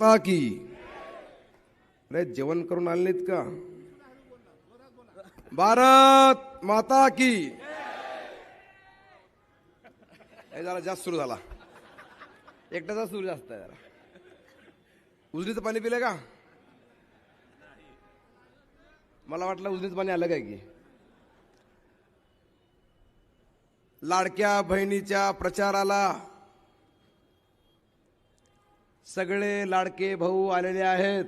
माता की। अरे जेवण करून आले नाहीत का? भारत माता की। हे जरा जास्त सुरू झाला. एकट्याचा सुरू जास्त आहे जरा. उजनीचं पाणी पिलं का? मला वाटलं उजनीचं पाणी आलं काय की? लाडक्या बहिणीच्या प्रचाराला सगळे लाडके भाऊ आलेले आहेत.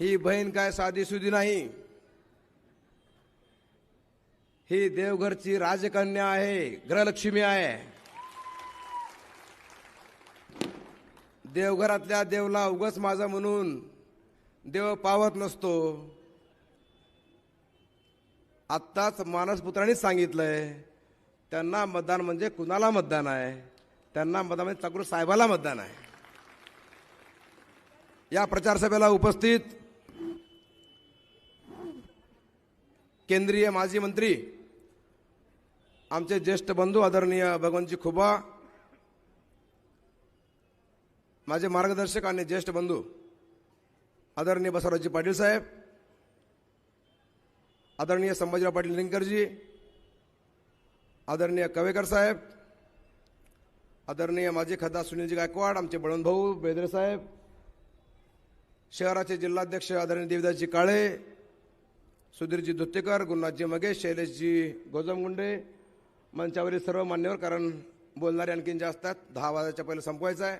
ही बहीण काय साधी सुधी नाही. ही देवघरची राजकन्या आहे ग्रहलक्ष्मी आहे. देवघरातल्या देवला उगच माझा म्हणून देव पावत नसतो. आत्ताच मानसपुत्रांनीच सांगितलंय त्यांना मतदान म्हणजे कुणाला मतदान आहे? त्यांना मतदान म्हणजे चाकूर साहेबाला मतदान आहे. या प्रचारसभेला उपस्थित केंद्रीय माजी मंत्री आमचे ज्येष्ठ बंधू आदरणीय भगवंतजी खुबा माझे मार्गदर्शक आणि ज्येष्ठ बंधू आदरणीय बसवराजी पाटील साहेब आदरणीय संभाजीराव पाटील लिंकरजी आदरणीय कवेकर साहेब आदरणीय माजी खासदार सुनीलजी गायकवाड आमचे बळवंत भाऊ बेदरे साहेब शहराचे जिल्हाध्यक्ष आदरणीय देवदासजी काळे सुधीरजी दुत्तेकर गुरुनाथजी मगेश शैलेशजी गोजमगुंडे मंचावरील सर्व मान्यवर कारण बोलणारे आणखीन जे असतात दहा वाजाच्या पहिले संपवायचं आहे.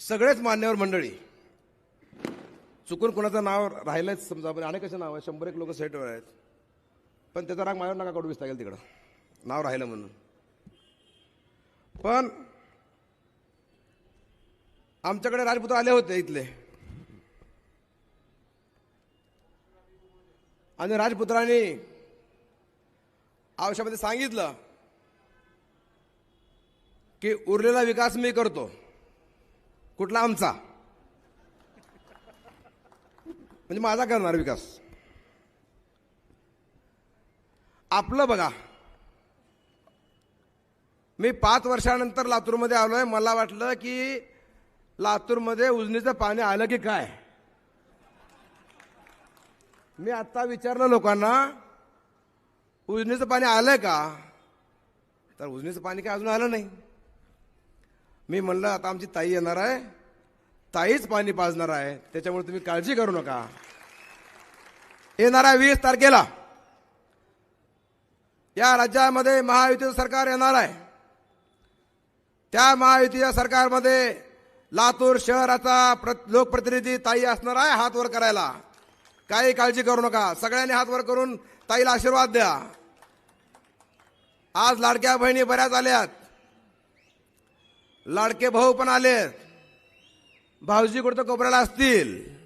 सगळेच मान्यवर मंडळी चुकून कोणाचं नाव राहिलंच समजा पण अनेक नाव आहे शंभर एक लोक सेटवर आहेत. पण त्याचा राग माझ्यावर नका काढू विस्ता गेल तिकडं. नाव राहिलं म्हणून. पण आमच्याकडे राजपुत्र आले होते इथले. आणि राजपुत्रांनी आयुष्यामध्ये सांगितलं की उरलेला विकास मी करतो. कुठला आमचा? म्हणजे माझा करणार विकास. आपलं बघा. मी पाच वर्षानंतर लातूरमध्ये आलो आहे मला वाटलं की लातूरमध्ये उजनीचं पाणी आलं की काय? मी आत्ता विचारलं लोकांना उजनीचं पाणी आलंय का? तर उजनीचं पाणी काय अजून आलं नाही. मी म्हणलं आता आमची ताई येणार आहे. ताईच पाणी पाजणार आहे. त्याच्यामुळे तुम्ही काळजी करू नका. येणार आहे वीस तारखेला. या राज्यामध्ये महायुतीचं सरकार येणार आहे. त्या महायुतीच्या सरकारमध्ये लातूर शहराचा प्र- लोकप्रतिनिधी ताई असणार आहे हात वर करायला. काही काळजी करू नका. सगळ्यांनी हात वर करून ताईला आशीर्वाद द्या. आज लाडक्या बहिणी बऱ्याच आल्यात. लाडके भाऊ पण आलेत. भाऊजी कुठं कोपऱ्याला असतील.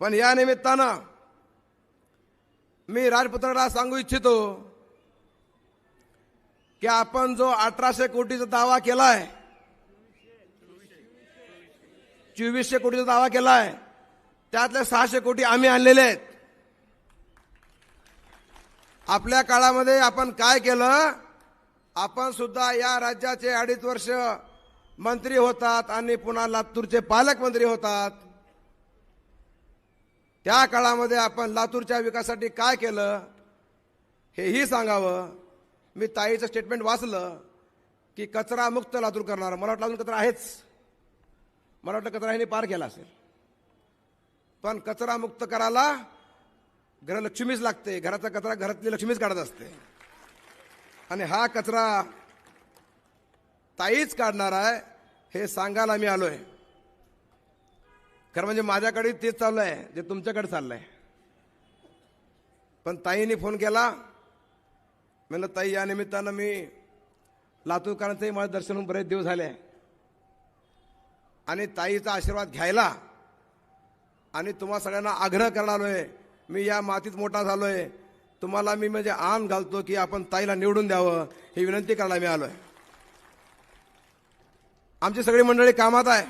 पण या निमित्तानं मी राजपुत्राला सांगू इच्छितो की आपण जो अठराशे कोटीचा दावा केलाय चोवीसशे कोटीचा दावा केलाय त्यातले सहाशे कोटी आम्ही आणलेले आहेत. आपल्या काळामध्ये आपण काय केलं? आपण सुद्धा या राज्याचे अडीच वर्ष मंत्री होतात आणि पुन्हा लातूरचे पालकमंत्री होतात. त्या काळामध्ये आपण लातूरच्या विकासासाठी काय केलं? हेही सांगावं. मी ताईचं स्टेटमेंट वाचलं की कचरा मुक्त लातूर करणार. मला वाटलं अजून कचरा आहेच. मला वाटलं कचरा ह्याने पार केला असेल. पण कचरा मुक्त करायला घरलक्ष्मीच लागते. घराचा कचरा घरातली लक्ष्मीच काढत असते. आणि हा कचरा ताईच काढणार आहे हे सांगायला मी आलो आहे खरं म्हणजे माझ्याकडे तेच चालू आहे जे तुमच्याकडे चाललं आहे पण ताईने फोन केला म्हणलं ताई या निमित्तानं मी लातूरकरांचंही माझं दर्शन होऊन बरेच दिवस झाले आणि ताईचा आशीर्वाद घ्यायला आणि तुम्हा सगळ्यांना आग्रह करणार आहे मी या मातीत मोठा झालो आहे तुम्हाला मी म्हणजे आन घालतो की आपण ताईला निवडून द्यावं ही विनंती करायला मी आहे आमची सगळी मंडळी कामात आहे.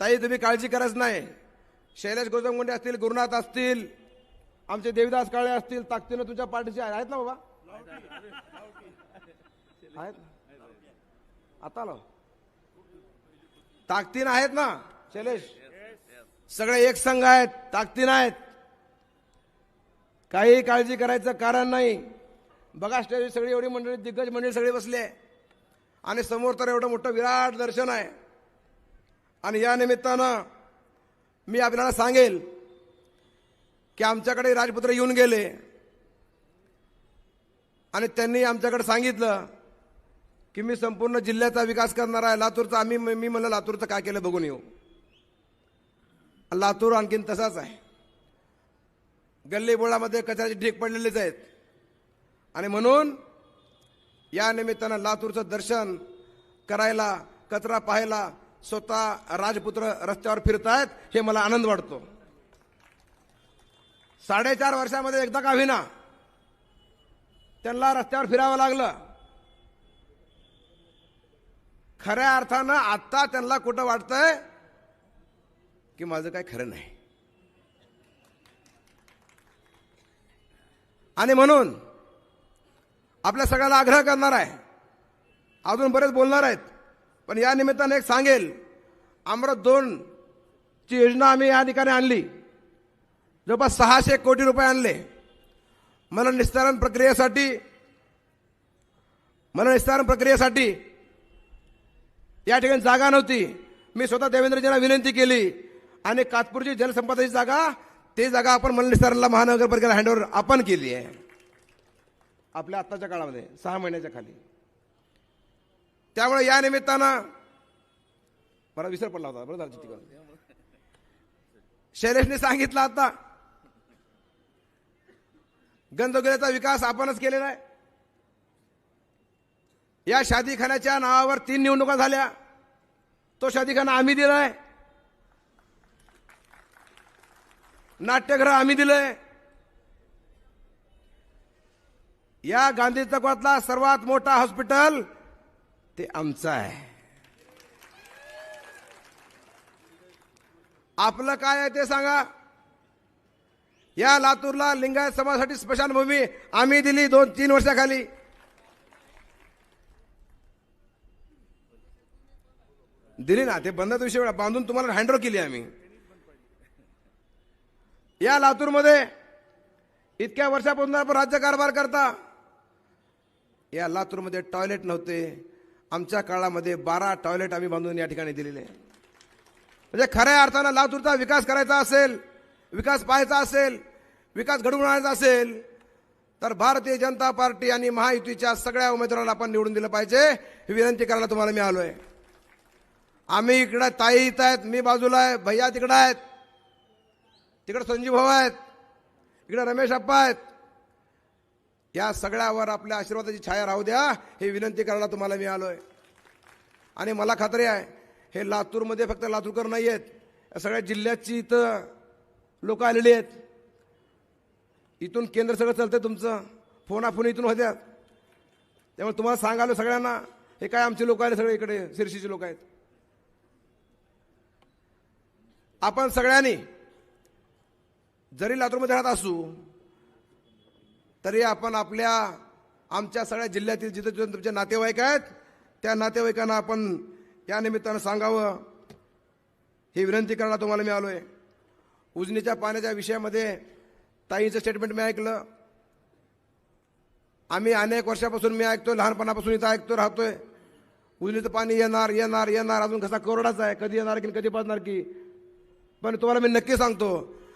ताई तुम्ही काळजी करायच नाही. शैलेश गोजमगुंडे असतील गुरुनाथ असतील आमचे देविदास काळे असतील ताकदीनं तुझ्या पाठीशी आहेत. ना बाबा? आहेत आता आलो. ताकदीन आहेत ना? शैलेश सगळे एक संघ आहेत ताकदीन आहेत. काही काळजी करायचं कारण नाही. बघा स्टेज सगळी एवढी मंडळी दिग्गज मंडळी सगळी बसली आहे. आणि समोर तर एवढं मोठं विराट दर्शन आहे. आणि या निमित्तानं मी आपल्याला सांगेल की आमच्याकडे राजपुत्र येऊन गेले. आणि त्यांनी आमच्याकडे सांगितलं की मी संपूर्ण जिल्ह्याचा विकास करणार आहे. लातूरचा आम्ही मी म्हणलं लातूरचं काय केलं बघून येऊ. लातूर आणखीन तसाच आहे. गल्लीबोळामध्ये कचऱ्याचे ढीक पडलेलेच आहेत. आणि म्हणून या निमित्तानं लातूरचं दर्शन करायला कचरा पाहायला स्वतः राजपुत्र रस्त्यावर फिरतायत हे मला आनंद वाटतो. साडेचार वर्षामध्ये एकदा का होईना त्यांना रस्त्यावर फिरावं लागलं. खऱ्या अर्थानं आत्ता त्यांना कुठं वाटतंय की माझं काय खरं नाही. आणि म्हणून आपल्या सगळ्याला आग्रह करणार आहे. अजून बरेच बोलणार आहेत. पण या निमित्ताने एक सांगेल अमृत दोन ची योजना आम्ही या ठिकाणी आणली. जवळपास सहाशे कोटी रुपये आणले मला निस्तारण प्रक्रियेसाठी मला निस्तारण प्रक्रियेसाठी या ठिकाणी जागा नव्हती. मी स्वतः देवेंद्रजींना विनंती केली आणि कातपूरची जलसंपदाची जागा ती जागा आपण मननिस्तारणला महानगरपालिकेला हँडओव्हर आपण केली आहे. आपल्या आत्ताच्या काळामध्ये सहा महिन्याच्या खाली. त्यामुळे या निमित्तानं मला विसर पडला होता बरोबर शैलेशने सांगितलं आता गंधगुल्याचा विकास आपणच केलेला आहे. या शादीखान्याच्या नावावर तीन निवडणुका झाल्या. तो शादीखाना आम्ही दिलाय. नाट्यगृह आम्ही दिलंय. या गांधी चौकातला सर्वात मोठा हॉस्पिटल ते आमचं आहे. आपलं काय आहे ते सांगा. या लातूरला लिंगायत समाजासाठी स्मशानभूमी आम्ही दिली दोन तीन वर्षाखाली. दिली ना ते बंदात विषय बांधून तुम्हाला हँडओव्हर केली आम्ही. या लातूरमध्ये इतक्या वर्षापासून आपण राज्यकारभार करता. या लातूरमध्ये टॉयलेट नव्हते. आमच्या काळामध्ये बारा टॉयलेट आम्ही बांधून या ठिकाणी दिलेले. म्हणजे खऱ्या अर्थानं लातूरचा विकास करायचा असेल विकास पाहायचा असेल विकास घडवून आणायचा असेल तर भारतीय जनता पार्टी आणि महायुतीच्या सगळ्या उमेदवारांना आपण निवडून दिलं पाहिजे. ही विनंती करायला तुम्हाला मी आलो आहे आम्ही इकडं ताई इथं आहेत मी बाजूला आहे भैया तिकडं आहेत तिकडं संजीव भाऊ आहेत इकडं रमेश अप्पा आहेत. या सगळ्यावर आपल्या आशीर्वादाची छाया राहू द्या हे विनंती करायला तुम्हाला मी आलो आहे आणि मला खात्री आहे हे लातूरमध्ये फक्त लातूरकर नाही आहेत सगळ्या जिल्ह्याची इथं लोक आलेली आहेत. इथून केंद्र सगळं चालतंय तुमचं. फोनाफोन इथून होत्या. त्यामुळे तुम्हाला सांगालो सगळ्यांना हे काय आमचे लोक आले सगळे इकडे शिर्शीचे लोक आहेत. आपण सगळ्यांनी जरी लातूरमध्ये राहत असू तरी आपण आपल्या आमच्या सगळ्या जिल्ह्यातील जिथे जिथे तुमचे नातेवाईक आहेत त्या नातेवाईकांना आपण या निमित्तानं सांगावं. ही विनंती करायला तुम्हाला मी आहे उजनीच्या पाण्याच्या विषयामध्ये ताईचं स्टेटमेंट मी ऐकलं. आम्ही अनेक वर्षापासून मी ऐकतो लहानपणापासून इथं ऐकतो राहतोय. उजनीचं पाणी येणार येणार येणार. अजून कसा कोरडाच आहे कधी येणार की कधी पाजणार की. पण तुम्हाला मी नक्की सांगतो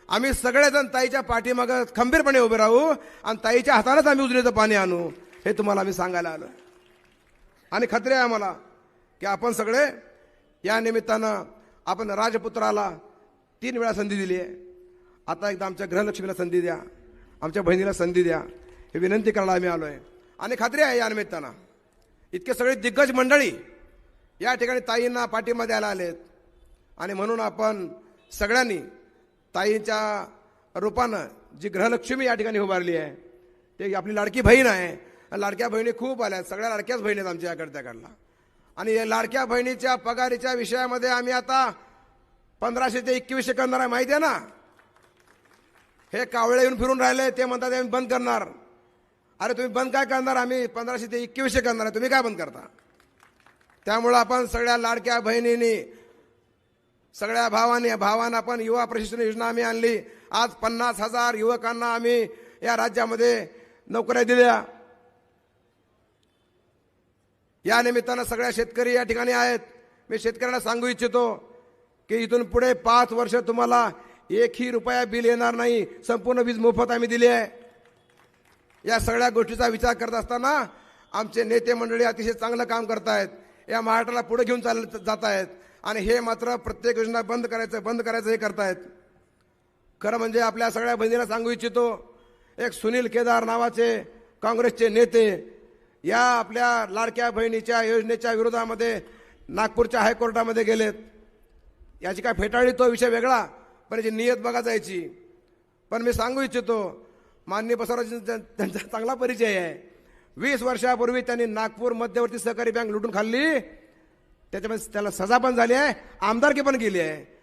आम्ही सगळेजण ताईच्या पाठीमागं खंबीरपणे उभे राहू आणि ताईच्या हातानंच आम्ही उजनीचं पाणी आणू हे तुम्हाला आम्ही सांगायला आलो आणि खात्री आहे आम्हाला की आपण सगळे या निमित्तानं आपण राजपुत्राला तीन वेळा संधी दिली आहे. आता एकदा आमच्या ग्रहलक्ष्मीला संधी द्या. आमच्या बहिणीला संधी द्या. हे विनंती करायला आम्ही आलो आहे आणि खात्री आहे या निमित्तानं. इतके सगळे दिग्गज मंडळी या ठिकाणी ताईंना पाठिंबा द्यायला आलेत. आणि म्हणून आपण सगळ्यांनी ताईंच्या रूपानं जी गृहलक्ष्मी या ठिकाणी उभारली आहे ते आपली लाडकी बहीण आहे. आणि लाडक्या बहिणी खूप आल्या आहेत. सगळ्या लाडक्याच बहिणी आहेत आमच्या याकडे त्याकडला आणि या लाडक्या बहिणीच्या पगारीच्या विषयामध्ये आम्ही आता पंधराशे ते एकवीसशे करणार आहे माहिती आहे ना? हे कावळे येऊन फिरून राहिले ते म्हणतात आम्ही बंद करणार. अरे तुम्ही बंद काय करणार? आम्ही पंधराशे ते एकवीसशे करणार आहे तुम्ही काय बंद करता? त्यामुळं आपण सगळ्या लाडक्या बहिणींनी सगळ्या भावांनी भावांना आपण युवा प्रशिक्षण योजना आम्ही आणली. आज पन्नास हजार युवकांना आम्ही या राज्यामध्ये नोकऱ्या दिल्या. या निमित्तानं सगळ्या शेतकरी या ठिकाणी आहेत. मी शेतकऱ्यांना सांगू इच्छितो की इथून पुढे पाच वर्ष तुम्हाला एकही रुपया बिल येणार नाही. संपूर्ण वीज मोफत आम्ही दिली आहे. या सगळ्या गोष्टीचा विचार करत असताना आमचे नेते मंडळी अतिशय चांगलं काम करतायत. या महाराष्ट्राला पुढे घेऊन चाल जात आहेत आणि हे मात्र प्रत्येक योजना बंद करायचं बंद करायचं हे करतायत. खरं म्हणजे आपल्या सगळ्या बहिणीला सांगू इच्छितो एक सुनील केदार नावाचे काँग्रेसचे नेते या आपल्या लाडक्या बहिणीच्या योजनेच्या विरोधामध्ये नागपूरच्या हायकोर्टामध्ये गेलेत. याची काय फेटाळली तो विषय वेगळा पण याची नियत बघा जायची. पण मी सांगू इच्छितो माननीय बसवराज त्यांचा चांगला परिचय आहे. वीस वर्षापूर्वी त्यांनी नागपूर मध्यवर्ती सहकारी बँक लुटून खाल्ली. त्याच्यामध्ये त्याला सजा पण झाली आहे आमदारकी पण गेली आहे.